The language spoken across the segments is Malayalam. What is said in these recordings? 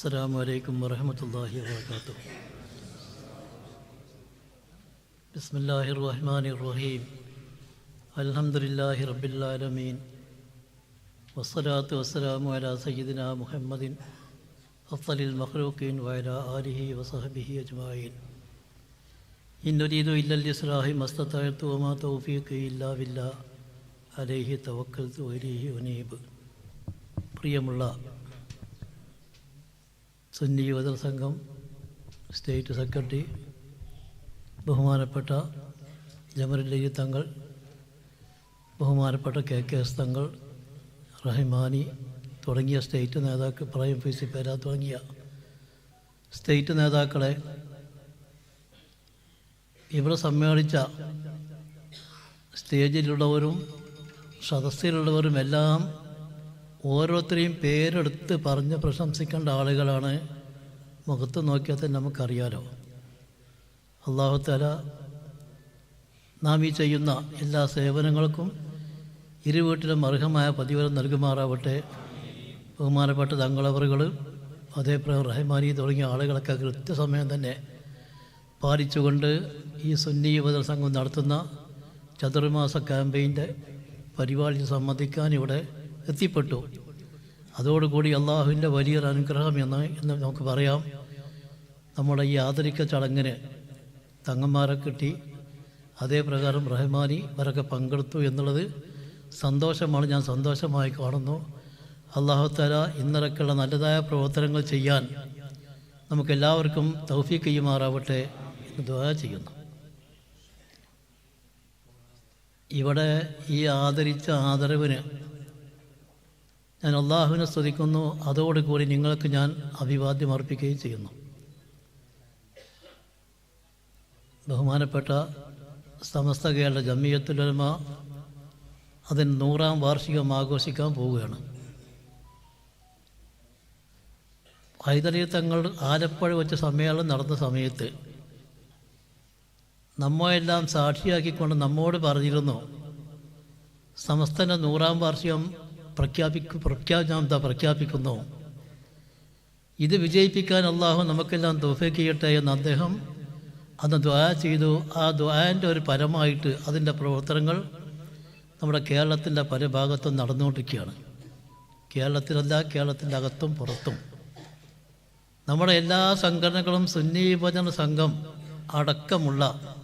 السلام عليكم ورحمة الله وبركاته بسم الله الرحمن الرحيم الحمد لله رب العالمين والصلاة والسلام على سيدنا محمد أفضل المخلوقين وعلى آله وصحبه أجمعين إن نريد إلا الإصلاح ما استطعت وما توفيقي إلا بالله عليه توكلت وإليه أنيب പ്രിയമുള്ള സുന്നി യുവജന സംഘം സ്റ്റേറ്റ് സെക്രട്ടറി ബഹുമാനപ്പെട്ട ജമറുല്ലി തങ്ങൾ ബഹുമാനപ്പെട്ട കെ കെ എസ് തങ്ങൾ റഹിമാനി തുടങ്ങിയ സ്റ്റേറ്റ് നേതാക്കൾ പ്രൈം സി പേര തുടങ്ങിയ സ്റ്റേറ്റ് നേതാക്കളെ ഇവിടെ സമ്മേളിച്ച സ്റ്റേജിലുള്ളവരും സദസ്സിലുള്ളവരും എല്ലാം ഓരോരുത്തരെയും പേരെടുത്ത് പറഞ്ഞ് പ്രശംസിക്കേണ്ട ആളുകളാണ് മുഖത്ത് നോക്കിയാൽ തന്നെ നമുക്കറിയാലോ. അള്ളാഹുത്തല നാം ഈ ചെയ്യുന്ന എല്ലാ സേവനങ്ങൾക്കും ഇരുവീട്ടിലും അർഹമായ പതിവരം നൽകുമാറാവട്ടെ. ബഹുമാനപ്പെട്ട തങ്ങളവറുകൾ അതേപോലെ റഹ്മാനി തുടങ്ങിയ ആളുകളൊക്കെ കൃത്യസമയം തന്നെ പാലിച്ചുകൊണ്ട് ഈ സുന്നി യുവത സംഘം നടത്തുന്ന ചതുർമാസ ക്യാമ്പയിന്റെ പരിപാടിയിൽ സംബന്ധിക്കാൻ ഇവിടെ എത്തിപ്പെട്ടു. അതോടുകൂടി അള്ളാഹുവിന്റെ വലിയൊരു അനുഗ്രഹം എന്ന് എന്ന് നമുക്ക് പറയാം. നമ്മുടെ ഈ ആദരിക്ക ചടങ്ങിന് തങ്ങന്മാരെ കിട്ടി. അതേപ്രകാരം റഹ്മാനി ഇവരൊക്കെ പങ്കെടുത്തു എന്നുള്ളത് സന്തോഷമാണ്. ഞാൻ സന്തോഷമായി കാണുന്നു. അള്ളാഹുത്താല ഇന്നലക്കുള്ള നല്ലതായ പ്രവർത്തനങ്ങൾ ചെയ്യാൻ നമുക്കെല്ലാവർക്കും തൗഫീഖ് ചെയ്യുമാറാവട്ടെ എന്ന് ദുആ ചെയ്യുന്നു. ഇവിടെ ഈ ആദരിച്ച ആദരവിന് ഞാൻ അള്ളാഹുവിനെ സ്തുതിക്കുന്നു. അതോടുകൂടി നിങ്ങൾക്ക് ഞാൻ അഭിവാദ്യം അർപ്പിക്കുകയും ചെയ്യുന്നു. ബഹുമാനപ്പെട്ട സമസ്ത കേരള ജമിയത്തുലമ അതിന് നൂറാം വാർഷികം ആഘോഷിക്കാൻ പോവുകയാണ്. ഹൈദരലി തങ്ങൾ ആലപ്പുഴ വെച്ച സമ്മേളനം നടന്ന സമയത്ത് നമ്മയെല്ലാം സാക്ഷിയാക്കിക്കൊണ്ട് നമ്മോട് പറഞ്ഞിരുന്നു സമസ്തന്റെ നൂറാം വാർഷികം പ്രഖ്യാപിക്കു എന്താ പ്രഖ്യാപിക്കുന്നു. ഇത് വിജയിപ്പിക്കാൻ അള്ളാഹു നമുക്കെല്ലാം തോഫേക്ക് എന്ന് അദ്ദേഹം അന്ന് ദ്വാ ചെയ്തു. ആ ദ്വാന്റെ ഒരു പരമായിട്ട് അതിന്റെ പ്രവർത്തനങ്ങൾ നമ്മുടെ കേരളത്തിന്റെ പല ഭാഗത്തും നടന്നുകൊണ്ടിരിക്കുകയാണ്. കേരളത്തിലല്ല കേരളത്തിന്റെ അകത്തും പുറത്തും. നമ്മുടെ എല്ലാ സംഘടനകളും സുന്നി സംഘം അടക്കമുള്ള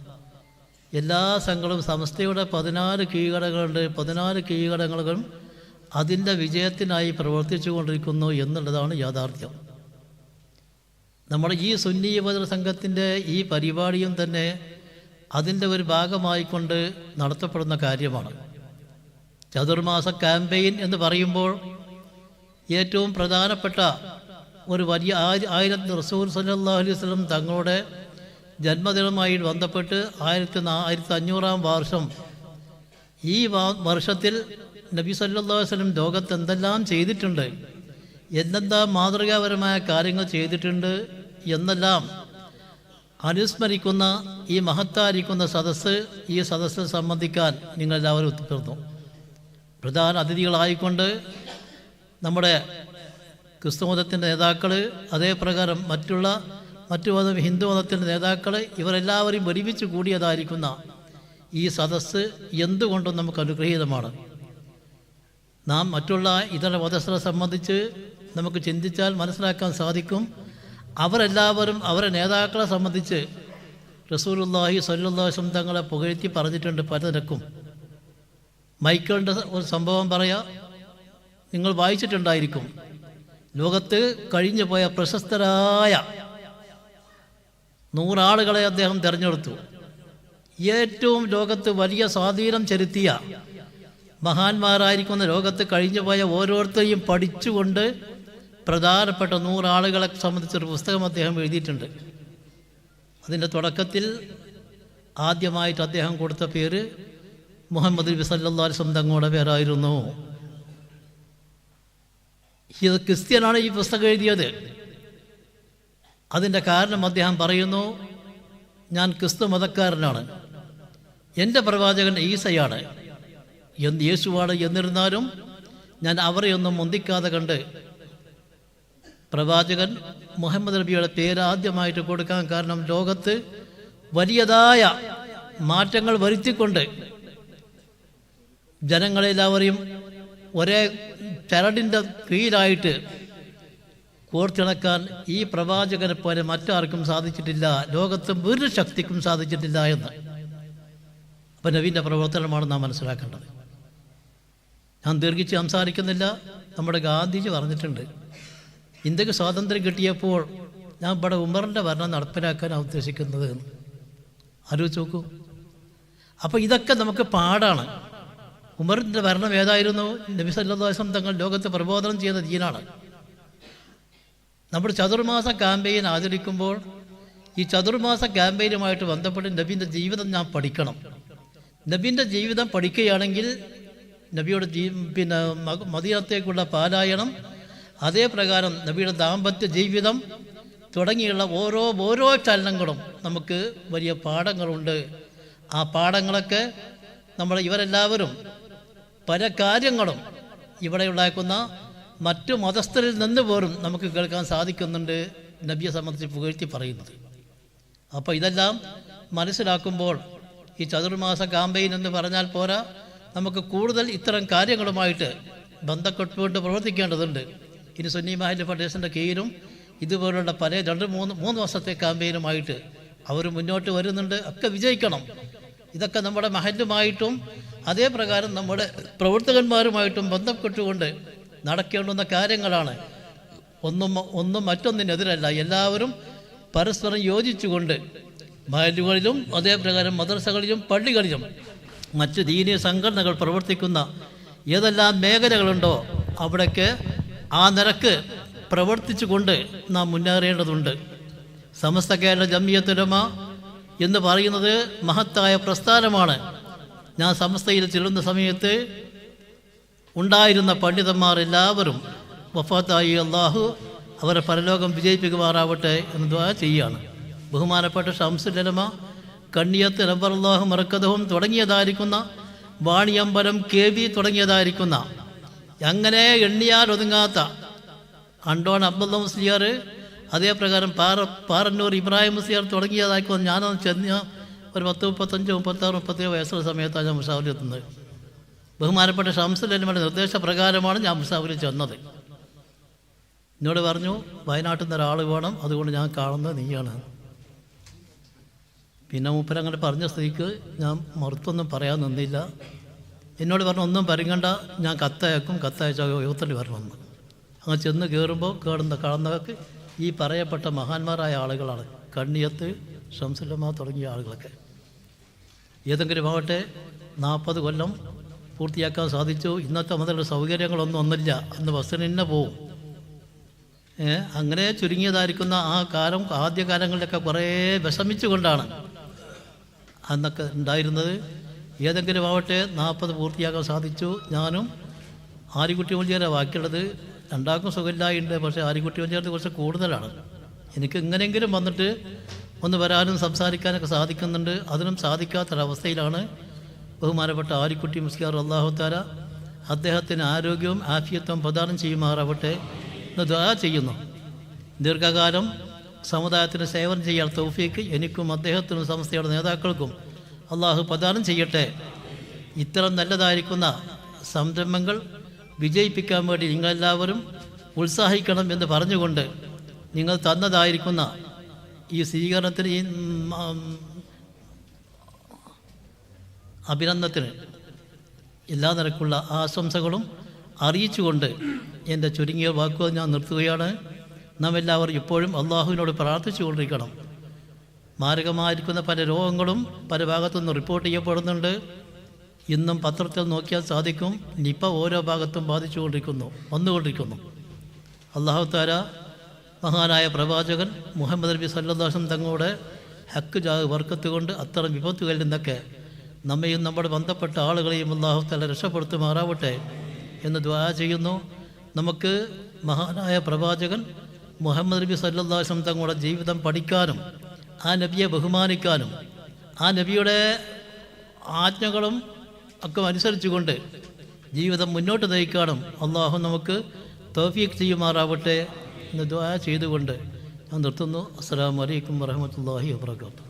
എല്ലാ സംഘങ്ങളും സംസ്ഥയുടെ പതിനാല് കീഴടങ്ങളുണ്ട് പതിനാല് കീഴടങ്ങളും അതിന്റെ വിജയത്തിനായി പ്രവർത്തിച്ചു കൊണ്ടിരിക്കുന്നു എന്നുള്ളതാണ് യാഥാർത്ഥ്യം. നമ്മുടെ ഈ സുന്നി യുവജന സംഘത്തിന്റെ ഈ പരിപാടിയും തന്നെ അതിന്റെ ഒരു ഭാഗമായിക്കൊണ്ട് നടത്തപ്പെടുന്ന കാര്യമാണ്. ചതുർമാസ ക്യാമ്പയിൻ എന്ന് പറയുമ്പോൾ ഏറ്റവും പ്രധാനപ്പെട്ട ഒരു വലിയ ആയിരം റസൂൽ സല്ലാ അലൈഹി വസ്ലം തങ്ങളുടെ ജന്മദിനമായി ബന്ധപ്പെട്ട് ആയിരത്തി ആയിരത്തി അഞ്ഞൂറാം വർഷം ഈ വർഷത്തിൽ നബി സല്ലാ വസ്ലം ലോകത്ത് എന്തെല്ലാം ചെയ്തിട്ടുണ്ട് എന്തെന്താ മാതൃകാപരമായ കാര്യങ്ങൾ ചെയ്തിട്ടുണ്ട് എന്നെല്ലാം അനുസ്മരിക്കുന്ന ഈ മഹത്തായിരിക്കുന്ന സദസ്സ് ഈ സദസ്സിൽ സംബന്ധിക്കാൻ നിങ്ങളെല്ലാവരും ഒത്തുപിറന്നു പ്രധാന അതിഥികളായിക്കൊണ്ട് നമ്മുടെ ക്രിസ്തുമതത്തിന്റെ നേതാക്കൾ അതേപ്രകാരം മറ്റുള്ള മറ്റു മതം ഹിന്ദു മതത്തിന്റെ നേതാക്കൾ ഇവരെല്ലാവരും ഒരുമിച്ച് കൂടിയതായിരിക്കുന്ന ഈ സദസ്സ് എന്തുകൊണ്ടും നമുക്ക് അനുഗ്രഹീതമാണ്. നാം മറ്റുള്ള ഇതര മതസ്ഥരെ സംബന്ധിച്ച് നമുക്ക് ചിന്തിച്ചാൽ മനസ്സിലാക്കാൻ സാധിക്കും. അവരെല്ലാവരും അവരെ നേതാക്കളെ സംബന്ധിച്ച് റസൂലുല്ലാഹി സല്ലാസ്ലം തങ്ങളെ പുകഴ്ത്തി പറഞ്ഞിട്ടുണ്ട് പലതിരക്കും. മൈക്കിളിന്റെ ഒരു സംഭവം പറയാം നിങ്ങൾ വായിച്ചിട്ടുണ്ടായിരിക്കും. ലോകത്ത് കഴിഞ്ഞു പോയ പ്രശസ്തരായ നൂറാളുകളെ അദ്ദേഹം തിരഞ്ഞെടുത്തു. ഏറ്റവും ലോകത്ത് വലിയ സ്വാധീനം ചെലുത്തിയ മഹാന്മാരായിരിക്കുന്ന ലോകത്ത് കഴിഞ്ഞു പോയ ഓരോരുത്തരെയും പഠിച്ചുകൊണ്ട് പ്രധാനപ്പെട്ട നൂറാളുകളെ സംബന്ധിച്ചൊരു പുസ്തകം അദ്ദേഹം എഴുതിയിട്ടുണ്ട്. അതിന്റെ തുടക്കത്തിൽ ആദ്യമായിട്ട് അദ്ദേഹം കൊടുത്ത പേര് മുഹമ്മദ് നബി സല്ലാ തങ്ങളുടെ പേരായിരുന്നു. ഇത് ക്രിസ്ത്യനാണ് ഈ പുസ്തകം എഴുതിയത്. അതിന്റെ കാരണം അദ്ദേഹം പറയുന്നു ഞാൻ ക്രിസ്തു മതക്കാരനാണ്. എന്റെ പ്രവാചകൻ ഈസയാണ്. എന്ന് യേശുവാണ് എന്നിരുന്നാലും ഞാൻ അവരെ ഒന്നും മുന്തിക്കാതെ കണ്ട് പ്രവാചകൻ മുഹമ്മദ് നബിയുടെ പേര് ആദ്യമായിട്ട് കൊടുക്കാൻ കാരണം ലോകത്ത് വലിയതായ മാറ്റങ്ങൾ വരുത്തിക്കൊണ്ട് ജനങ്ങളെല്ലാവരെയും ഒരേ ചരടിന്റെ കീഴിലായിട്ട് കോർത്തിണക്കാൻ ഈ പ്രവാചകനെ പോലെ മറ്റാർക്കും സാധിച്ചിട്ടില്ല ലോകത്ത് ഒരു ശക്തിക്കും സാധിച്ചിട്ടില്ല എന്ന്. അപ്പം നവീന്റെ പ്രവർത്തനമാണ് നാം മനസ്സിലാക്കേണ്ടത്. ഞാൻ ദീർഘിച്ച് സംസാരിക്കുന്നില്ല. നമ്മുടെ ഗാന്ധിജി പറഞ്ഞിട്ടുണ്ട്. ഇന്ത്യയ്ക്ക് സ്വാതന്ത്ര്യം കിട്ടിയപ്പോൾ ഞാൻ ഇവിടെ ഉമറിന്റെ ഭരണം നടപ്പിലാക്കാൻ ഉദ്ദേശിക്കുന്നത് എന്ന്. ആലോചിച്ച് നോക്കൂ. അപ്പോൾ ഇതൊക്കെ നമുക്ക് പാടാണ്. ഉമറിന്റെ ഭരണം ഏതായിരുന്നു? നബി സല്ലാസ്ലം തങ്ങൾ ലോകത്ത് പ്രബോധനം ചെയ്ത ദീനാണ്. നമ്മുടെ ചതുർമാസ ക്യാമ്പയിൻ ആചരിക്കുമ്പോൾ ഈ ചതുർമാസ ക്യാമ്പയിനുമായിട്ട് ബന്ധപ്പെട്ട് നബീന്റെ ജീവിതം ഞാൻ പഠിക്കണം. നബീന്റെ ജീവിതം പഠിക്കുകയാണെങ്കിൽ നബിയുടെ ജീ പിന്നെ മദീനത്തേക്കുള്ള പാലായനം അതേ പ്രകാരം നബിയുടെ ദാമ്പത്യ ജീവിതം തുടങ്ങിയുള്ള ഓരോ ഓരോ ചലനങ്ങളും നമുക്ക് വലിയ പാഠങ്ങളുണ്ട്. ആ പാഠങ്ങളൊക്കെ നമ്മൾ ഇവരെല്ലാവരും പല കാര്യങ്ങളും ഇവിടെ ഉണ്ടാക്കുന്ന മറ്റു മതസ്ഥരിൽ നിന്ന് പോലും നമുക്ക് കേൾക്കാൻ സാധിക്കുന്നുണ്ട്. നബിയെ സംബന്ധിച്ച് പുകഴ്ത്തി പറയുന്നത്. അപ്പോൾ ഇതെല്ലാം മനസ്സിലാക്കുമ്പോൾ ഈ ചതുർമാസ കാമ്പയിൻ എന്ന് പറഞ്ഞാൽ പോരാ. നമുക്ക് കൂടുതൽ ഇത്തരം കാര്യങ്ങളുമായിട്ട് ബന്ധപ്പെട്ടുകൊണ്ട് പ്രവർത്തിക്കേണ്ടതുണ്ട്. ഇനി സുന്നി മാഹിന്റെ ഫൗണ്ടേഷന്റെ കീഴിലും ഇതുപോലുള്ള പല രണ്ട് മൂന്ന് മൂന്ന് വർഷത്തെ ക്യാമ്പയിനുമായിട്ട് അവർ മുന്നോട്ട് വരുന്നുണ്ട്. ഒക്കെ വിജയിക്കണം. ഇതൊക്കെ നമ്മുടെ മഹലുമായിട്ടും അതേപ്രകാരം നമ്മുടെ പ്രവർത്തകന്മാരുമായിട്ടും ബന്ധപ്പെട്ടുകൊണ്ട് നടക്കേണ്ടുന്ന കാര്യങ്ങളാണ്. ഒന്നും ഒന്നും മറ്റൊന്നിനെതിരല്ല. എല്ലാവരും പരസ്പരം യോജിച്ചുകൊണ്ട് മഹലുകളിലും അതേപ്രകാരം മദ്രസകളിലും പള്ളികളിലും മറ്റ് ദീനീയ സംഘടനകൾ പ്രവർത്തിക്കുന്ന ഏതെല്ലാം മേഖലകളുണ്ടോ അവിടേക്ക് ആ നിരക്ക് പ്രവർത്തിച്ചുകൊണ്ട് നാം മുന്നേറേണ്ടതുണ്ട്. സമസ്ത കേരള ജമിയത്തുലമ എന്ന് പറയുന്നത് മഹത്തായ പ്രസ്ഥാനമാണ്. ഞാൻ സമസ്തയിൽ ചെല്ലുന്ന സമയത്ത് ഉണ്ടായിരുന്ന പണ്ഡിതന്മാർ എല്ലാവരും വഫാത്തായി അള്ളാഹു അവരെ പരലോകം വിജയിപ്പിക്കുമാറാവട്ടെ എന്ന് ചെയ്യുകയാണ് ബഹുമാനപ്പെട്ട ഷംസുലമ കണ്ണിയത്ത് റബ്ബർല്ലാഹു മറക്കതവും തുടങ്ങിയതായിരിക്കുന്ന വാണിയമ്പലം കെ വി തുടങ്ങിയതായിരിക്കുന്ന അങ്ങനെ എണ്ണിയാൽ ഒതുങ്ങാത്ത അണ്ടോൺ അബ്ദുള്ള മുസ്ലിയാർ അതേപ്രകാരം പാറ പാറന്നൂർ ഇബ്രാഹിം മുസ്ലിയാർ തുടങ്ങിയതായിരിക്കും ഞാനത് ചെന്ന് ഒരു പത്ത് മുപ്പത്തഞ്ച് മുപ്പത്താറ് മുപ്പത്തേഴ് വയസ്സുള്ള സമയത്താണ് ഞാൻ മുസാഫിൽ എത്തുന്നത്. ബഹുമാനപ്പെട്ട ഷംസുലന്മയുടെ നിർദ്ദേശപ്രകാരമാണ് ഞാൻ മുസാഫിൽ ചെന്നത്. എന്നോട് പറഞ്ഞു വയനാട്ടിൽ നിന്ന് ഒരാൾ വേണം അതുകൊണ്ട് ഞാൻ കാണുന്നത് നീയാണ്. പിന്നെ മൂപ്പർ അങ്ങനെ പറഞ്ഞ സ്ഥിതിക്ക് ഞാൻ മറുത്തൊന്നും പറയാൻ നിന്നില്ല. എന്നോട് പറഞ്ഞു ഒന്നും പരിങ്ങണ്ട ഞാൻ കത്തയക്കും കത്തയച്ച യുവത്തിൽ വരണമെന്ന് അങ്ങനെ ചെന്ന് കയറുമ്പോൾ കേടുന്ന കാണുന്നവർക്ക് ഈ പറയപ്പെട്ട മഹാന്മാരായ ആളുകളാണ്. കണ്ണിയത്ത് ഷംസുലമ തുടങ്ങിയ ആളുകളൊക്കെ. ഏതെങ്കിലും ആവട്ടെ നാൽപ്പത് കൊല്ലം പൂർത്തിയാക്കാൻ സാധിച്ചു. ഇന്നത്തെ മുതലുള്ള സൗകര്യങ്ങളൊന്നും ഒന്നില്ല അന്ന് ബസ്സിന് തന്നെ പോവും. അങ്ങനെ ചുരുങ്ങിയതായിരിക്കുന്ന ആ കാലം ആദ്യ കാലങ്ങളിലൊക്കെ കുറേ വിഷമിച്ചുകൊണ്ടാണ്. അന്നൊക്കെ ഉണ്ടായിരുന്നത്. ഏതെങ്കിലും ആവട്ടെ നാൽപ്പത് പൂർത്തിയാക്കാൻ സാധിച്ചു. ഞാനും ആര്യക്കുട്ടി മുഞ്ചേരെ ബാക്കിയുള്ളത്. രണ്ടാൾക്കും സുഖമില്ലായിട്ടുണ്ട്. പക്ഷേ ആര്യക്കുട്ടി മുഞ്ചേരത്ത് കുറച്ച് കൂടുതലാണ്. എനിക്ക് എങ്ങനെയെങ്കിലും വന്നിട്ട് ഒന്ന് വരാനും സംസാരിക്കാനൊക്കെ സാധിക്കുന്നുണ്ട്. അതിനും സാധിക്കാത്തൊരവസ്ഥയിലാണ് ബഹുമാനപ്പെട്ട ആരിക്കുട്ടി മുസ്ലിയാർ അള്ളാഹു താല അദ്ദേഹത്തിന് ആരോഗ്യവും ആഫിയത്വം പ്രദാനം ചെയ്യുമാറാവട്ടെ എന്ന് ദ്വാ ചെയ്യുന്നു. ദീർഘകാലം സമുദായത്തിന് സേവനം ചെയ്യാൻ തൗഫീക്ക് എനിക്കും അദ്ദേഹത്തിനും സംസ്ഥയുടെ നേതാക്കൾക്കും അള്ളാഹു പ്രദാനം ചെയ്യട്ടെ. ഇത്തരം നല്ലതായിരിക്കുന്ന സംരംഭങ്ങൾ വിജയിപ്പിക്കാൻ വേണ്ടി നിങ്ങളെല്ലാവരും ഉത്സാഹിക്കണം എന്ന് പറഞ്ഞുകൊണ്ട് നിങ്ങൾ തന്നതായിരിക്കുന്ന ഈ സ്വീകരണത്തിന് ഈ അഭിനന്ദനത്തിന് എല്ലാ നിരക്കുള്ള ആശംസകളും അറിയിച്ചുകൊണ്ട് എന്റെ ചുരുങ്ങിയ വാക്കുകൾ ഞാൻ നിർത്തുകയാണ്. നാം എല്ലാവരും ഇപ്പോഴും അള്ളാഹുവിനോട് പ്രാർത്ഥിച്ചു കൊണ്ടിരിക്കണം മാരകമായിരിക്കുന്ന പല രോഗങ്ങളും പല ഭാഗത്തുനിന്ന് റിപ്പോർട്ട് ചെയ്യപ്പെടുന്നുണ്ട്. ഇന്നും പത്രത്തിൽ നോക്കിയാൽ സാധിക്കും നിപ്പ ഓരോ ഭാഗത്തും ബാധിച്ചുകൊണ്ടിരിക്കുന്നു വന്നുകൊണ്ടിരിക്കുന്നു. അള്ളാഹു താര മഹാനായ പ്രവാചകൻ മുഹമ്മദ് നബി സല്ലാസം തങ്ങളുടെ ഹക്ക് ജാഗ് വർക്കത്തുകൊണ്ട് അത്തരം വിപത്തുകളിൽ നിന്നൊക്കെ നമ്മയും നമ്മുടെ ബന്ധപ്പെട്ട ആളുകളെയും അള്ളാഹു താല രക്ഷപ്പെടുത്തുമാറാവട്ടെ എന്ന് ദ്വാ ചെയ്യുന്നു. നമുക്ക് മഹാനായ പ്രവാചകൻ മുഹമ്മദ് നബി സല്ലാസം തങ്ങളുടെ ജീവിതം പഠിക്കാനും ആ നബിയെ ബഹുമാനിക്കാനും ആ നബിയുടെ ആജ്ഞകളും ഒക്കെ അനുസരിച്ചുകൊണ്ട് ജീവിതം മുന്നോട്ട് നയിക്കാനും അള്ളാഹു നമുക്ക് തോഫീക്ക് ചെയ്യുമാറാവട്ടെ എന്ന് ദ്വാ ചെയ്തുകൊണ്ട് ഞാൻ നിർത്തുന്നു. അസ്സാം വലൈക്കും വരഹമുല്ലാഹി വാബർക്കാത്തു